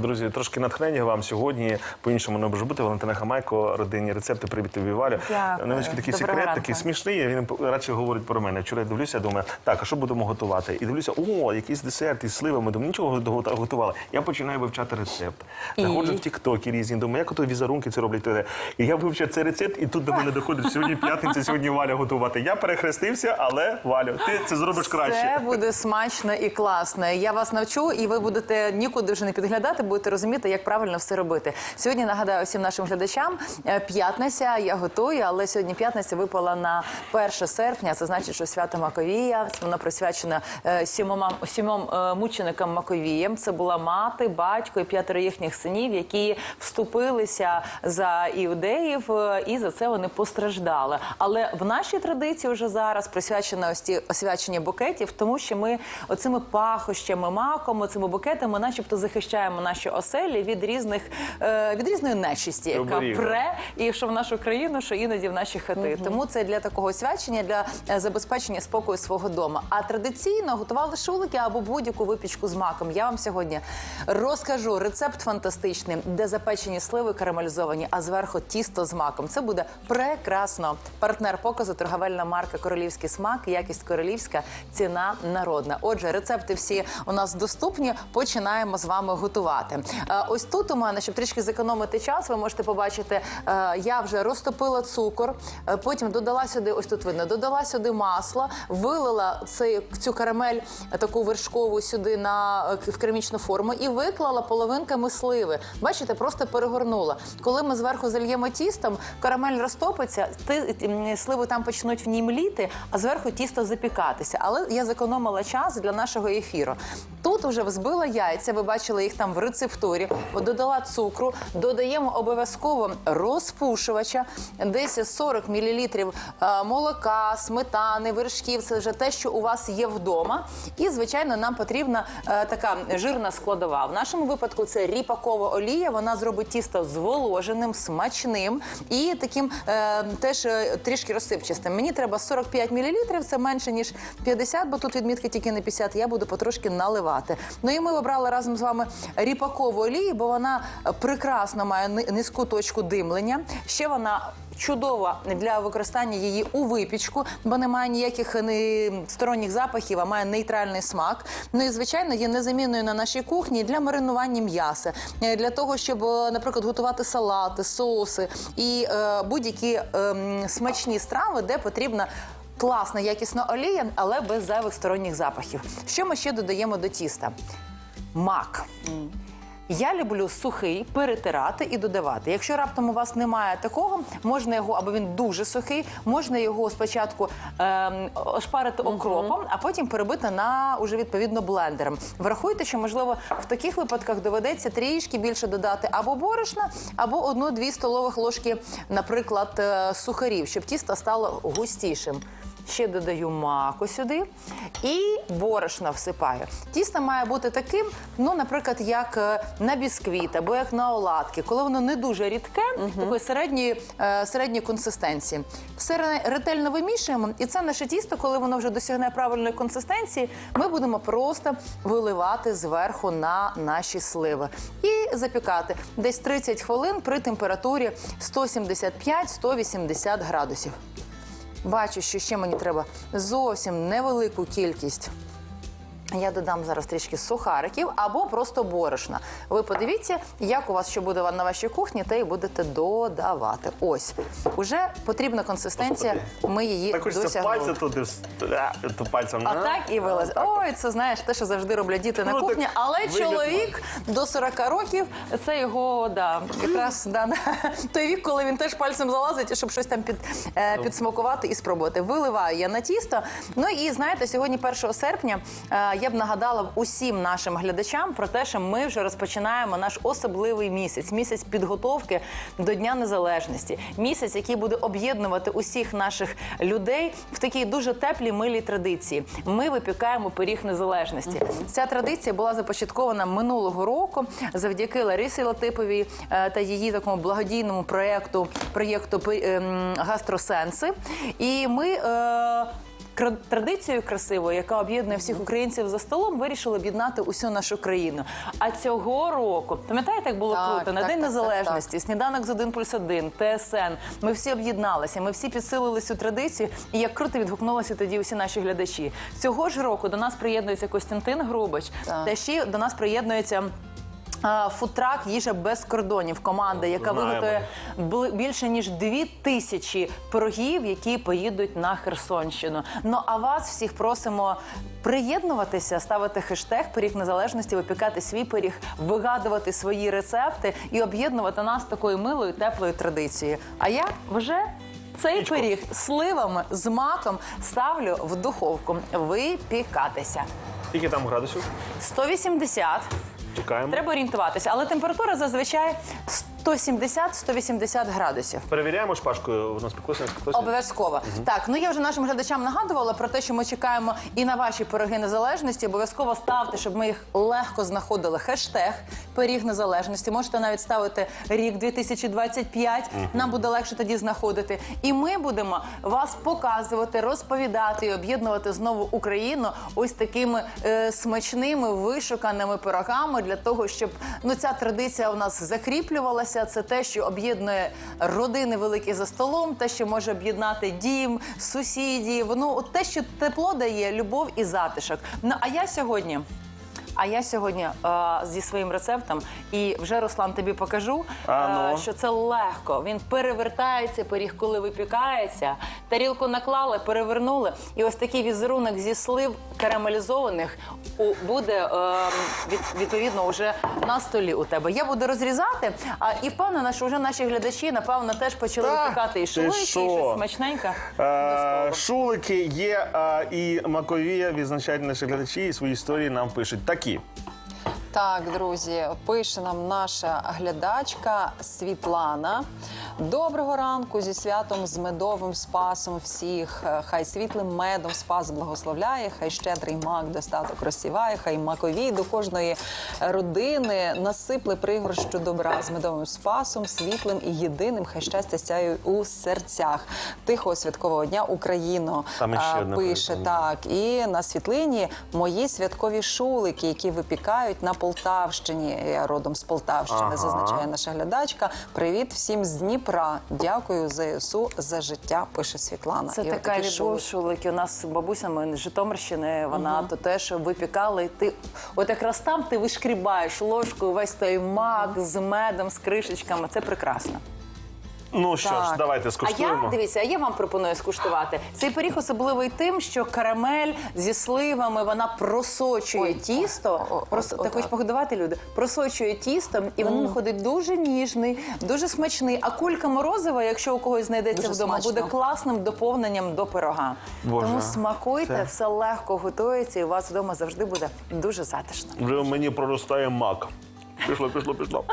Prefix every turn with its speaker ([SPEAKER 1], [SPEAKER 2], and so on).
[SPEAKER 1] Друзі, трошки натхнення вам сьогодні. По-іншому не може бути. Валентина Хамайко, родинні рецепти. Привіт тобі, Валю. Невеличкий такий
[SPEAKER 2] Доброго
[SPEAKER 1] секрет,
[SPEAKER 2] ранку.
[SPEAKER 1] такий смішний. Він радше говорить про мене. Вчора я дивлюся, думаю, так, а що будемо готувати? І дивлюся, о, якийсь десерт із сливами. Думаю, нічого готували. Я починаю вивчати рецепт.
[SPEAKER 2] І?
[SPEAKER 1] Заходжу в тіктоки різні. Думаю, як ото візерунки це роблять. І я вивчив цей рецепт, і тут до мене доходить сьогодні п'ятниця, сьогодні Валя готувати. Я перехрестився, але Валю, ти це зробиш краще.
[SPEAKER 2] Це буде смачно і класно. Я вас навчу, і ви будете нікуди вже не підглядати, будете розуміти, як правильно все робити. Сьогодні нагадаю всім нашим глядачам. е, П'ятниця я готую, але сьогодні п'ятниця випала на 1 серпня. Це значить, що свято Маковія. Воно присвячено е, сімома сімом е, мученикам Маковіям. Це була мати, батько і п'ятеро їхніх синів, які вступилися за іудеїв, і за це вони постраждали. Але в нашій традиції вже зараз присвячено ось ті освячення букетів, тому що ми оцими пахощами, маком, цими букетами, начебто, захищаємо наші оселі від різних е, від різної нечисті, яка пре і що в нашу країну, що іноді в наші хати. Тому це для такого свячення, для е, забезпечення спокою свого дому. А традиційно готували шулики або будь-яку випічку з маком. Я вам сьогодні розкажу рецепт фантастичний, де запечені сливи карамелізовані, а зверху тісто з маком. Це буде прекрасно. Партнер показу торговельна марка Королівський смак, якість королівська, ціна народна. Отже, рецепти всі у нас доступні. Починаємо з вами готувати. Е, Ось тут у мене, щоб трішки зекономити час, ви можете побачити, е, я вже розтопила цукор, е, потім додала сюди, ось тут видно, додала сюди масло, вилила цю карамель таку вершкову сюди на в керамічну форму і виклала половинками сливи. Бачите, просто перегорнула. Коли ми зверху зальємо тістом, карамель розтопиться, сливи там почнуть в ній мліти, а зверху тісто запікатися. Але я зекономила час для нашого ефіру. Тут уже взбила яйця. Ви бачили їх там в рецептурі. Додала цукру, додаємо обов'язково розпушувача, десь 40 мл е, молока, сметани, вершків. Це вже те, що у вас є вдома. І, звичайно, нам потрібна е, така жирна складова. В нашому випадку це ріпакова олія. Вона зробить тісто зволоженим, смачним і таким е, теж трішки розсипчастим. Мені треба 45 мл, це менше ніж 50, бо тут відмітки тільки не 50, Я буду потрошки наливати. Ну і ми обрали разом з вами ріпакову олію, бо вона е, прекрасно має низьку точку димлення. Ще вона. Чудова для використання її у випічку, бо немає ніяких е, сторонніх запахів, а має нейтральний смак. Ну і звичайно є незамінною на нашій кухні для маринування м'яса, е, для того, щоб, наприклад, готувати салати, соуси і е, будь-які е, смачні страви, де потрібна. Класна якісна олія, але без зайвих сторонніх запахів. Що ми ще додаємо до тіста? Мак. Я люблю сухий перетирати і додавати. Якщо раптом у вас немає такого, можна його або він дуже сухий, можна його спочатку ем, ошпарити окропом, а потім перебити на уже відповідно блендером. Врахуйте, що можливо в таких випадках доведеться трішки більше додати або борошна, або одну-дві столових ложки, наприклад, е, сухарів, щоб тісто стало густішим. Ще додаю маку сюди і борошно всипаю. Тісто має бути таким, ну, наприклад, як е, на бісквіт або як на оладки, коли воно не дуже рідке, такої середньої, е, середньої консистенції. Все ре- ретельно вимішуємо, і це наше тісто, коли воно вже досягне правильної консистенції, ми будемо просто виливати зверху на наші сливи і запікати десь 30 хвилин при температурі 175-180 градусів. Бачу, що ще мені треба зовсім невелику кількість. Я додам зараз трішки сухариків або просто борошна. Ви подивіться, як у вас що буде на вашій кухні, те і будете додавати. Ось уже потрібна консистенція. Ми її
[SPEAKER 1] Так хочеться пальця
[SPEAKER 2] досягнули.
[SPEAKER 1] туди, то пальцем.
[SPEAKER 2] А так і вилазить. Ой, це знаєш, те, що завжди роблять діти на
[SPEAKER 1] Ну,
[SPEAKER 2] кухні. Але
[SPEAKER 1] вигляд
[SPEAKER 2] чоловік до 40 років це його да, якраз да, той вік, коли він теж пальцем залазить, щоб щось там під, е, підсмакувати і спробувати. Виливаю я на тісто. Ну і знаєте, сьогодні, 1 серпня, е, я б нагадала усім нашим глядачам про те, що ми вже розпочинаємо наш особливий місяць, місяць підготовки до Дня Незалежності, місяць, який буде об'єднувати усіх наших людей в такій дуже теплій милій традиції. Ми випікаємо пиріг незалежності. Ця традиція була започаткована минулого року завдяки Ларисі Латиповій е, та її такому благодійному проєкту проєкту ем, гастросенси. І ми. Е, традицією красивою, яка об'єднує всіх українців за столом, вирішили об'єднати усю нашу країну. А цього року, пам'ятаєте, як було
[SPEAKER 3] Так,
[SPEAKER 2] круто? На
[SPEAKER 3] так,
[SPEAKER 2] День
[SPEAKER 3] так, так,
[SPEAKER 2] Незалежності, сніданок з 1 плюс 1, ТСН. Ми всі об'єдналися, ми всі підсилили цю традицію. І як круто відгукнулися тоді усі наші глядачі. Цього ж року до нас приєднується Костянтин Грубич,
[SPEAKER 3] Так.
[SPEAKER 2] та ще до нас приєднується. А, Фудтрак їжа без кордонів. Команда, яка
[SPEAKER 1] Знаємо.
[SPEAKER 2] виготує більше ніж дві тисячі пирогів, які поїдуть на Херсонщину. Ну а вас всіх просимо приєднуватися, ставити хештег пиріг незалежності, випікати свій пиріг, вигадувати свої рецепти і об'єднувати нас такою милою теплою традицією. А я вже. Цей
[SPEAKER 1] Нічко.
[SPEAKER 2] пиріг з сливами з маком ставлю в духовку випікатися.
[SPEAKER 1] Скільки там градусів?
[SPEAKER 2] 180.
[SPEAKER 1] Чекаємо.
[SPEAKER 2] Треба орієнтуватися, але температура зазвичай 170-180 градусів.
[SPEAKER 1] Перевіряємо шпажкою, воно спеклося, не спеклося?
[SPEAKER 2] Обов'язково так. Ну я вже нашим глядачам нагадувала про те, що ми чекаємо і на ваші пироги незалежності. Обов'язково ставте, щоб ми їх легко знаходили. Хештег пиріг незалежності. Можете навіть ставити рік 2025. Нам буде легше тоді знаходити. І ми будемо вас показувати, розповідати і об'єднувати знову Україну ось такими е, смачними вишуканими пирогами для того, щоб ну ця традиція у нас закріплювалася. Це те, що об'єднує родини великі за столом, те, що може об'єднати дім, сусідів. Ну, от те, що тепло дає, любов і затишок. Ну а я сьогодні. А я сьогодні е, зі своїм рецептом, і вже Руслан тобі покажу,
[SPEAKER 1] А, ну.
[SPEAKER 2] е, що це легко. Він перевертається, пиріг, коли випікається. Тарілку наклали, перевернули, і ось такий візерунок зі слив карамелізованих у- буде е, від, відповідно вже на столі у тебе. Я буду розрізати, а і впевнена, що вже наші глядачі напевно теж почали
[SPEAKER 1] Та,
[SPEAKER 2] випікати і
[SPEAKER 1] ти
[SPEAKER 2] шулики, і
[SPEAKER 1] що?
[SPEAKER 2] щось смачненьке.
[SPEAKER 1] Е, Шулики є е, і макові відзначають наші глядачі і свої історії нам пишуть. you.
[SPEAKER 3] Так, друзі, пише нам наша глядачка Світлана. Доброго ранку зі святом з медовим спасом всіх. Хай світлим медом спас благословляє, хай щедрий мак достаток розсіває, хай маковій до кожної родини насипли пригорщу добра з медовим спасом, світлим і єдиним. Хай щастя сяє у серцях. Тихого святкового дня Україно
[SPEAKER 1] Там
[SPEAKER 3] а, пише так. І на світлині мої святкові шулики, які випікають на Полтавщині. Я родом з Полтавщини,
[SPEAKER 1] Ага.
[SPEAKER 3] зазначає наша глядачка. Привіт всім з Дніпра. Дякую ЗСУ за життя. Пише Світлана.
[SPEAKER 2] Це
[SPEAKER 3] І
[SPEAKER 2] така любов,
[SPEAKER 3] шулики.
[SPEAKER 2] У нас бабуся ми з Житомирщини, вона то теж випікала. І ти от якраз там ти вишкрібаєш ложкою весь той мак з медом, з кришечками. Це прекрасно.
[SPEAKER 1] Ну що ж,
[SPEAKER 3] Так.
[SPEAKER 1] давайте
[SPEAKER 2] А я дивіться, а я вам пропоную скуштувати. Цей пиріг особливий тим, що карамель зі сливами вона просочує
[SPEAKER 3] Ой,
[SPEAKER 2] тісто.
[SPEAKER 3] о, о,
[SPEAKER 2] Прос-
[SPEAKER 3] о,
[SPEAKER 2] ти
[SPEAKER 3] отак.
[SPEAKER 2] хочеш погодувати люди? Просочує тістом, і він виходить дуже ніжний, дуже смачний. А кулька морозива, якщо у когось знайдеться
[SPEAKER 3] Дуже
[SPEAKER 2] вдома,
[SPEAKER 3] смачно.
[SPEAKER 2] буде класним доповненням до пирога.
[SPEAKER 1] Боже,
[SPEAKER 2] Тому смакуйте,
[SPEAKER 1] це-
[SPEAKER 2] все легко готується, і у вас вдома завжди буде дуже затишно.
[SPEAKER 1] Вже мені проростає мак. Пішло, пішло, пішло.